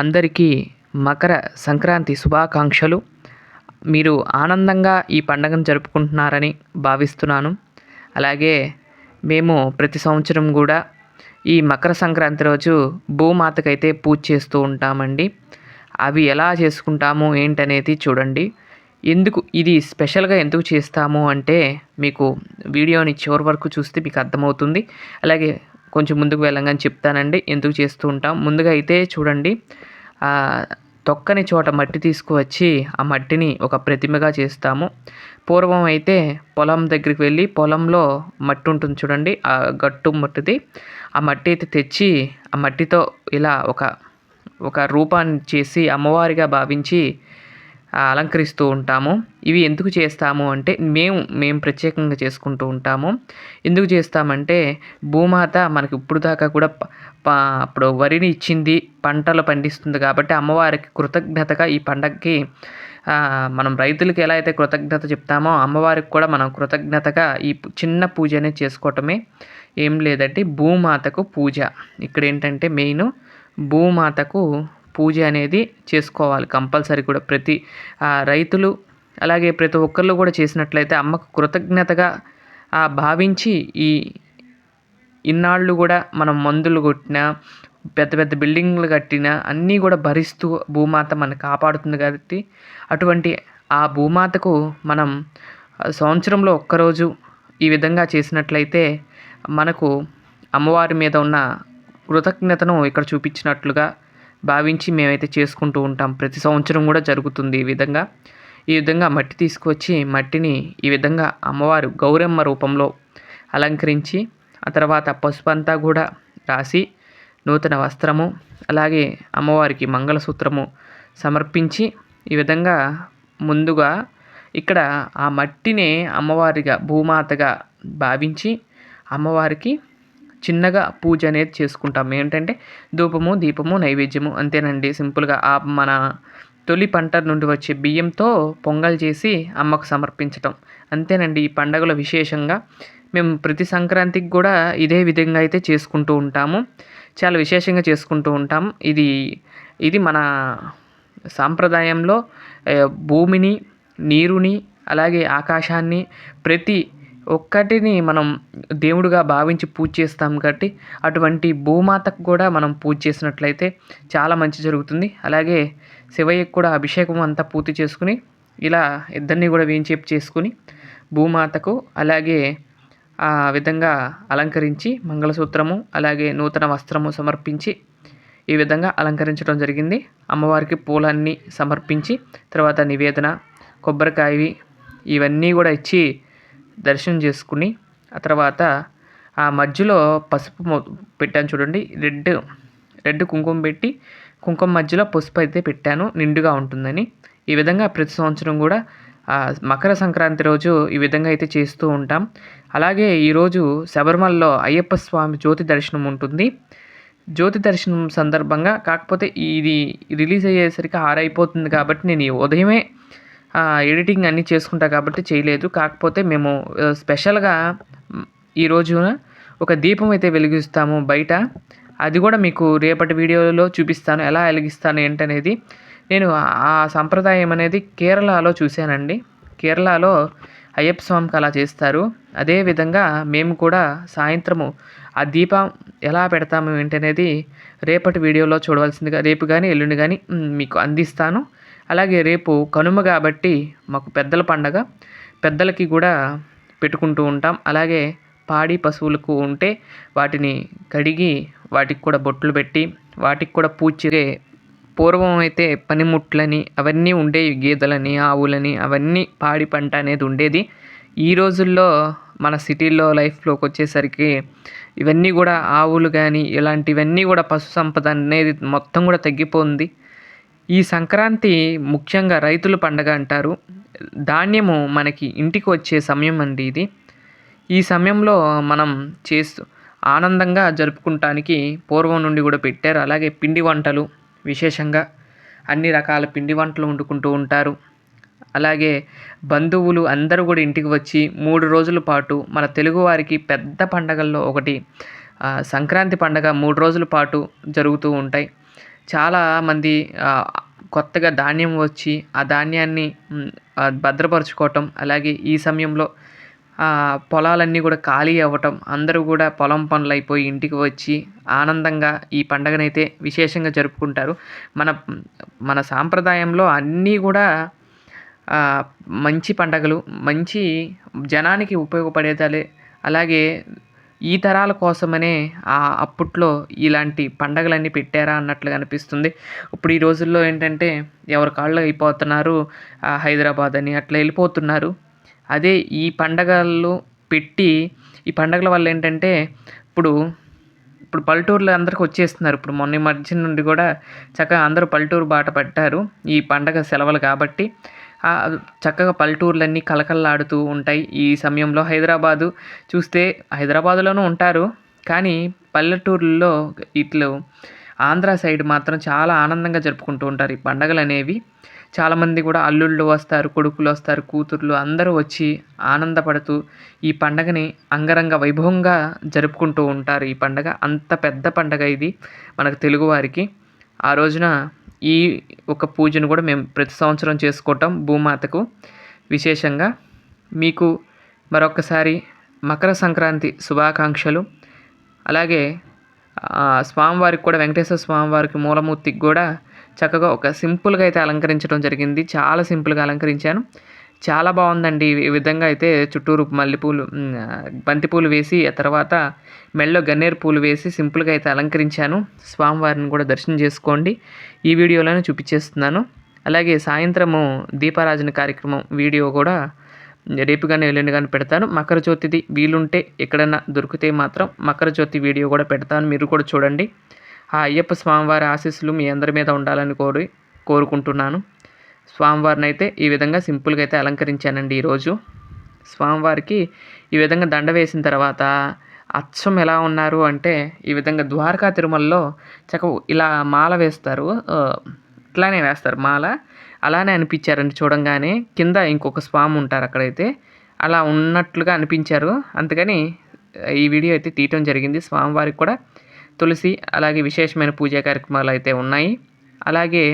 అందరికీ మకర సంక్రాంతి శుభాకాంక్షలు. మీరు ఆనందంగా ఈ పండుగను జరుపుకుంటున్నారని భావిస్తున్నాను. అలాగే మేము ప్రతి సంవత్సరం కూడా ఈ మకర సంక్రాంతి రోజు భూమాతకైతే పూజ చేస్తూ ఉంటామండి. అవి ఎలా చేసుకుంటాము ఏంటనేది చూడండి. ఎందుకు ఇది స్పెషల్గా ఎందుకు చేస్తాము అంటే మీకు వీడియోని చివరి వరకు చూస్తే మీకు అర్థమవుతుంది. అలాగే కొంచెం ముందుకు వెళ్ళంగానే చెప్తానండి. ఎందుకు చేస్తూ ఉంటాం? ముందుగా అయితే చూడండి. తొక్కని చోట మట్టి తీసుకువచ్చి ఆ మట్టిని ఒక ప్రతిమగా చేస్తాము. పూర్వం అయితే పొలం దగ్గరికి వెళ్ళి పొలంలో మట్టి ఉంటుంది చూడండి. ఆ గట్టు మట్టిది. ఆ మట్టి అయితే తెచ్చి ఆ మట్టితో ఇలా ఒక ఒక రూపాన్ని చేసి అమ్మవారిగా భావించి అలంకరిస్తూ ఉంటాము. ఇవి ఎందుకు చేస్తాము అంటే మేము మేము ప్రత్యేకంగా చేసుకుంటూ ఉంటాము. ఎందుకు చేస్తామంటే భూమాత మనకి ఇప్పుడు దాకా కూడా అప్పుడు వరిని ఇచ్చింది పంటలు పండిస్తుంది కాబట్టి అమ్మవారికి కృతజ్ఞతగా ఈ పండగకి మనం రైతులకి ఎలా అయితే కృతజ్ఞత చెప్తామో అమ్మవారికి కూడా మనం కృతజ్ఞతగా ఈ చిన్న పూజ అనేది చేసుకోవటమే. ఏం లేదంటే భూమాతకు పూజ. ఇక్కడ ఏంటంటే మెయిన్ భూమాతకు పూజ అనేది చేసుకోవాలి కంపల్సరీ కూడా ప్రతి రైతులు అలాగే ప్రతి ఒక్కళ్ళు కూడా చేసినట్లయితే అమ్మకు కృతజ్ఞతగా భావించి ఈ ఇన్నాళ్ళు కూడా మనం మందులు కొట్టిన పెద్ద పెద్ద బిల్డింగ్లు కట్టినా అన్నీ కూడా భరిస్తూ భూమాత మనకు కాపాడుతుంది కాబట్టి అటువంటి ఆ భూమాతకు మనం సంవత్సరంలో ఒక్కరోజు ఈ విధంగా చేసినట్లయితే మనకు అమ్మవారి మీద ఉన్న కృతజ్ఞతను ఇక్కడ చూపించినట్లుగా భావించి మేమైతే చేసుకుంటూ ఉంటాం. ప్రతి సంవత్సరం కూడా జరుగుతుంది ఈ విధంగా. ఈ విధంగా మట్టి తీసుకువచ్చి మట్టిని ఈ విధంగా అమ్మవారు గౌరమ్మ రూపంలో అలంకరించి ఆ తర్వాత పసుపు అంతా కూడా రాసి నూతన వస్త్రము అలాగే అమ్మవారికి మంగళసూత్రము సమర్పించి ఈ విధంగా ముందుగా ఇక్కడ ఆ మట్టినే అమ్మవారిగా భూమాతగా భావించి అమ్మవారికి చిన్నగా పూజ అనేది చేసుకుంటాం. ఏంటంటే ధూపము దీపము నైవేద్యము అంతేనండి. సింపుల్గా ఆ మన తొలి పంట నుండి వచ్చే బియ్యంతో పొంగల్ చేసి అమ్మకు సమర్పించటం. అంతేనండి ఈ పండుగల విశేషంగా. మేము ప్రతి సంక్రాంతికి కూడా ఇదే విధంగా అయితే చేసుకుంటూ ఉంటాము. చాలా విశేషంగా చేసుకుంటూ ఉంటాం. ఇది ఇది మన సాంప్రదాయంలో భూమిని నీరుని అలాగే ఆకాశాన్ని ప్రతి ఒక్కటిని మనం దేవుడుగా భావించి పూజ చేస్తాం కాబట్టి అటువంటి భూమాతకు కూడా మనం పూజ చేసినట్లయితే చాలా మంచి జరుగుతుంది. అలాగే శివయ్యకు కూడా అభిషేకం అంతా పూర్తి చేసుకుని ఇలా ఇద్దరిని కూడా వేయించేపు చేసుకుని భూమాతకు అలాగే ఆ విధంగా అలంకరించి మంగళసూత్రము అలాగే నూతన వస్త్రము సమర్పించి ఈ విధంగా అలంకరించడం జరిగింది. అమ్మవారికి పూలన్నీ సమర్పించి తర్వాత నివేదన కొబ్బరికాయవి ఇవన్నీ కూడా ఇచ్చి దర్శనం చేసుకుని ఆ తర్వాత ఆ మధ్యలో పసుపు పెట్టాను చూడండి. రెడ్ రెడ్ కుంకుమ పెట్టి కుంకుమ మధ్యలో పసుపు అయితే పెట్టాను. నిండుగా ఉంటుందని. ఈ విధంగా ప్రతి సంవత్సరం కూడా మకర సంక్రాంతి రోజు ఈ విధంగా అయితే చేస్తూ ఉంటాం. అలాగే ఈరోజు శబరిమలలో అయ్యప్ప స్వామి జ్యోతి దర్శనం ఉంటుంది. జ్యోతి దర్శనం సందర్భంగా కాకపోతే ఇది రిలీజ్ అయ్యేసరికి ఆరైపోతుంది కాబట్టి నేను ఉదయమే ఎడిటింగ్ అన్నీ చేసుకుంటా కాబట్టి చేయలేదు. కాకపోతే మేము స్పెషల్గా ఈ రోజున ఒక దీపం అయితే వెలిగిస్తాము బయట. అది కూడా మీకు రేపటి వీడియోలో చూపిస్తాను. ఎలా వెలిగిస్తాను ఏంటనేది. నేను ఆ సంప్రదాయం అనేది కేరళలో చూశానండి. కేరళలో అయ్యప్ప స్వామికి అలా చేస్తారు. అదేవిధంగా మేము కూడా సాయంత్రము ఆ దీపం ఎలా పెడతాము ఏంటనేది రేపటి వీడియోలో చూడవలసిందిగా రేపు కానీ ఎల్లుండి కానీ మీకు అందిస్తాను. అలాగే రేపు కనుమ కాబట్టి మాకు పెద్దల పండగ. పెద్దలకి కూడా పెట్టుకుంటూ ఉంటాం. అలాగే పాడి పశువులకు ఉంటే వాటిని కడిగి వాటికి కూడా బొట్లు పెట్టి వాటికి కూడా పూజ పూర్వం అయితే పనిముట్లని అవన్నీ ఉండేవి. గేదెలని ఆవులని అవన్నీ పాడి పంట అనేది ఉండేది. ఈ రోజుల్లో మన సిటీల్లో లైఫ్లోకి వచ్చేసరికి ఇవన్నీ కూడా ఆవులు కానీ ఇలాంటివన్నీ కూడా పశు సంపద అనేది మొత్తం కూడా తగ్గిపోతుంది ఈ సంక్రాంతి ముఖ్యంగా రైతుల పండగ అంటారు. ధాన్యము మనకి ఇంటికి వచ్చే సమయం అండి ఇది. ఈ సమయంలో మనం చేస్తూ ఆనందంగా జరుపుకుంటానికి పూర్వం నుండి కూడా పెట్టారు. అలాగే పిండి వంటలు విశేషంగా అన్ని రకాల పిండి వంటలు వండుకుంటూ ఉంటారు. అలాగే బంధువులు అందరూ కూడా ఇంటికి వచ్చి మూడు రోజుల పాటు మన తెలుగువారికి పెద్ద పండగల్లో ఒకటి సంక్రాంతి పండగ మూడు రోజుల పాటు జరుగుతూ ఉంటాయి. చాలామంది కొత్తగా ధాన్యం వచ్చి ఆ ధాన్యాన్ని భద్రపరుచుకోవటం అలాగే ఈ సమయంలో పొలాలన్నీ కూడా ఖాళీ అవ్వటం అందరూ కూడా పొలం పనులు అయిపోయి ఇంటికి వచ్చి ఆనందంగా ఈ పండగనైతే విశేషంగా జరుపుకుంటారు. మన మన సాంప్రదాయంలో అన్నీ కూడా మంచి పండగలు మంచి జనానికి ఉపయోగపడేదాలే. అలాగే ఈ తరాల కోసమనే అప్పట్లో ఇలాంటి పండగలన్నీ పెట్టారా అన్నట్లుగా అనిపిస్తుంది. ఇప్పుడు ఈ రోజుల్లో ఏంటంటే ఎవరి కాళ్ళు అయిపోతున్నారు హైదరాబాద్ అని అట్లా వెళ్ళిపోతున్నారు. అదే ఈ పండగలు పెట్టి ఈ పండగల వల్ల ఏంటంటే ఇప్పుడు ఇప్పుడు పల్లెటూరులో అందరికి వచ్చేస్తున్నారు. ఇప్పుడు మొన్న మధ్య నుండి కూడా చక్కగా అందరూ పల్లెటూరు బాట పట్టారు ఈ పండగ సెలవులు కాబట్టి. చక్కగా పల్లెటూర్లన్నీ కలకల్లాడుతూ ఉంటాయి. ఈ సమయంలో హైదరాబాదు చూస్తే హైదరాబాదులోనూ ఉంటారు. కానీ పల్లెటూర్లలో ఇట్లు ఆంధ్ర సైడ్ మాత్రం చాలా ఆనందంగా జరుపుకుంటూ ఉంటారు. ఈ పండగలు అనేవి చాలామంది కూడా అల్లుళ్ళు వస్తారు కొడుకులు వస్తారు కూతుర్లు అందరూ వచ్చి ఆనందపడుతూ ఈ పండగని అంగరంగ వైభవంగా జరుపుకుంటూ ఉంటారు. ఈ పండగ అంత పెద్ద పండగ ఇది మనకు తెలుగువారికి ఆ రోజున ఈ ఒక పూజను కూడా మేము ప్రతి సంవత్సరం చేసుకోవటం భూమాతకు విశేషంగా. మీకు మరొకసారి మకర సంక్రాంతి శుభాకాంక్షలు. అలాగే స్వామివారికి కూడా వెంకటేశ్వర స్వామివారికి మూలమూర్తికి కూడా చక్కగా ఒక సింపుల్గా అయితే అలంకరించడం జరిగింది. చాలా సింపుల్గా అలంకరించాను. చాలా బాగుందండి. ఈ విధంగా అయితే చుట్టూరు మల్లెపూలు బంతిపూలు వేసి ఆ తర్వాత మెళ్ళో గన్నేరు పూలు వేసి సింపుల్గా అయితే అలంకరించాను. స్వామివారిని కూడా దర్శనం చేసుకోండి. ఈ వీడియోలోనే చూపించేస్తున్నాను. అలాగే సాయంత్రము దీపారాజన కార్యక్రమం వీడియో కూడా రేపు కానీ ఎల్లుండి కానీ పెడతాను. మకర జ్యోతిది వీలుంటే ఎక్కడైనా దొరికితే మాత్రం మకర జ్యోతి వీడియో కూడా పెడతాను. మీరు కూడా చూడండి. ఆ అయ్యప్ప స్వామివారి ఆశీస్సులు మీ అందరి మీద ఉండాలని కోరి కోరుకుంటున్నాను. స్వామివారిని అయితే ఈ విధంగా సింపుల్గా అయితే అలంకరించానండి ఈరోజు. స్వామివారికి ఈ విధంగా దండ వేసిన తర్వాత అచ్చం ఎలా ఉన్నారు అంటే ఈ విధంగా ద్వారకా తిరుమలలో చక్క ఇలా మాల వేస్తారు. ఇట్లానే వేస్తారు మాల. అలానే అనిపించారండి చూడంగానే. కింద ఇంకొక స్వామి ఉంటారు అక్కడైతే. అలా ఉన్నట్లుగా అనిపించారు. అందుకని ఈ వీడియో అయితే తీయటం జరిగింది. స్వామివారికి కూడా తులసి అలాగే విశేషమైన పూజా కార్యక్రమాలు అయితే ఉన్నాయి. అలాగే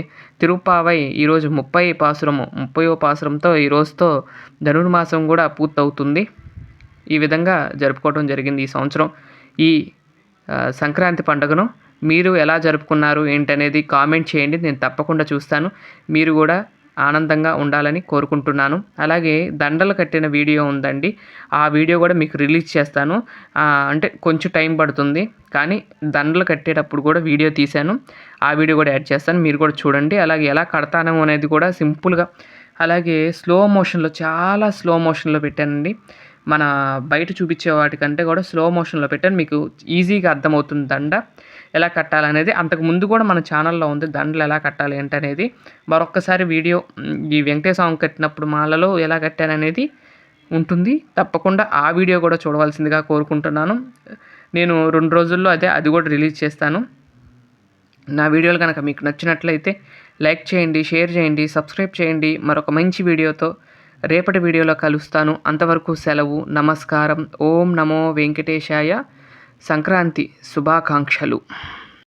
తిరుపావై ఈరోజు ముప్పై పాసురము ముప్పయో పాసురంతో ఈ రోజుతో ధనుర్మాసం కూడా పూర్తవుతుంది. ఈ విధంగా జరుపుకోవడం జరిగింది ఈ సంవత్సరం. ఈ సంక్రాంతి పండుగను మీరు ఎలా జరుపుకున్నారు ఏంటనేది కామెంట్ చేయండి. నేను తప్పకుండా చూస్తాను. మీరు కూడా ఆనందంగా ఉండాలని కోరుకుంటున్నాను. అలాగే దండలు కట్టిన వీడియో ఉందండి. ఆ వీడియో కూడా మీకు రిలీజ్ చేస్తాను. అంటే కొంచెం టైం పడుతుంది. కానీ దండలు కట్టేటప్పుడు కూడా వీడియో తీశాను. ఆ వీడియో కూడా యాడ్ చేస్తాను. మీరు కూడా చూడండి. అలాగే ఎలా కడతాను అనేది కూడా సింపుల్గా. అలాగే స్లో మోషన్లో చాలా స్లో మోషన్లో పెట్టానండి. మన బయట చూపించే వాటికంటే కూడా స్లో మోషన్లో పెట్టాను మీకు ఈజీగా అర్థమవుతుంది దండ ఎలా కట్టాలనేది. అంతకు ముందు కూడా మన ఛానల్లో ఉంది దండలు ఎలా కట్టాలి ఏంటనేది. మరొక్కసారి వీడియో ఈ వెంకటేశ్వరం కట్టినప్పుడు మాలలో ఎలా కట్టాననేది ఉంటుంది. తప్పకుండా ఆ వీడియో కూడా చూడవలసిందిగా కోరుకుంటున్నాను. నేను రెండు రోజుల్లో అదే అది కూడా రిలీజ్ చేస్తాను. నా వీడియోలు కనుక మీకు నచ్చినట్లయితే లైక్ చేయండి షేర్ చేయండి సబ్స్క్రైబ్ చేయండి. మరొక మంచి వీడియోతో రేపటి వీడియోలో కలుస్తాను. అంతవరకు సెలవు నమస్కారం. ఓం నమో వెంకటేశాయ. సంక్రాంతి శుభాకాంక్షలు.